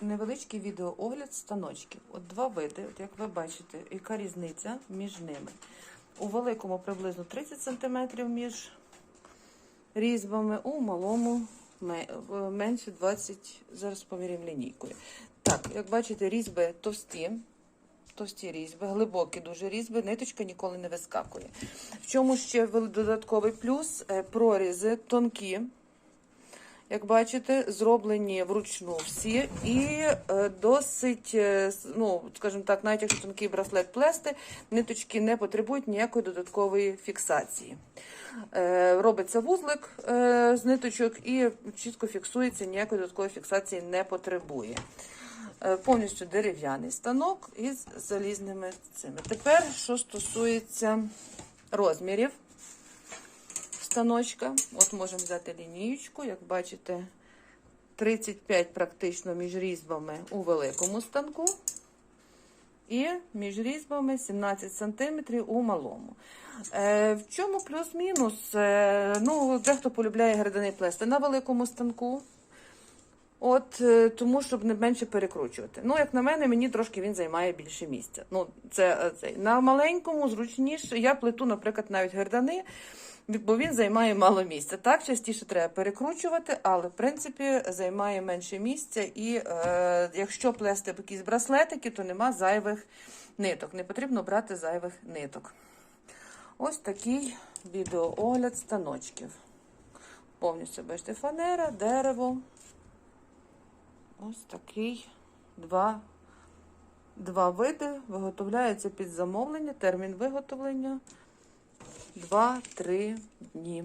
невеличкий відеоогляд станочків. От два види, от як ви бачите, яка різниця між ними. У великому приблизно 30 см між різьбами, у малому менше 20, зараз поміряємо лінійкою. Так, як бачите, різьби товсті, товсті різьби, глибокі дуже різьби, ниточка ніколи не вискакує. В чому ще додатковий плюс? Е, Прорізи тонкі. Як бачите, зроблені вручну всі і е, досить, е, ну, скажімо так, навіть якщо тонкий браслет плести, ниточки не потребують ніякої додаткової фіксації. Е, робиться вузлик з ниточок і чітко фіксується, ніякої додаткової фіксації не потребує. Повністю дерев'яний станок із залізними цими. Тепер, що стосується розмірів станочка. От можемо взяти лінієчку, як бачите, 35 практично між різьбами у великому станку. І між різьбами 17 см у малому. Е, в чому плюс-мінус? Е, ну, дехто полюбляє гридини плести на великому станку. От е, тому, щоб не менше перекручувати. Ну, як на мене, мені трошки він займає більше місця. Ну, це, е, це на маленькому зручніше. Я плету, наприклад, навіть гердани, бо він займає мало місця. Так, частіше треба перекручувати, але в принципі займає менше місця. І е, якщо плести якісь браслетики, то нема зайвих ниток. Не потрібно брати зайвих ниток. Ось такий відеоогляд станочків. Повністю бачите, фанера, дерево. Ось такий два, два види. Виготовляється під замовлення. Термін виготовлення 2-3 дні.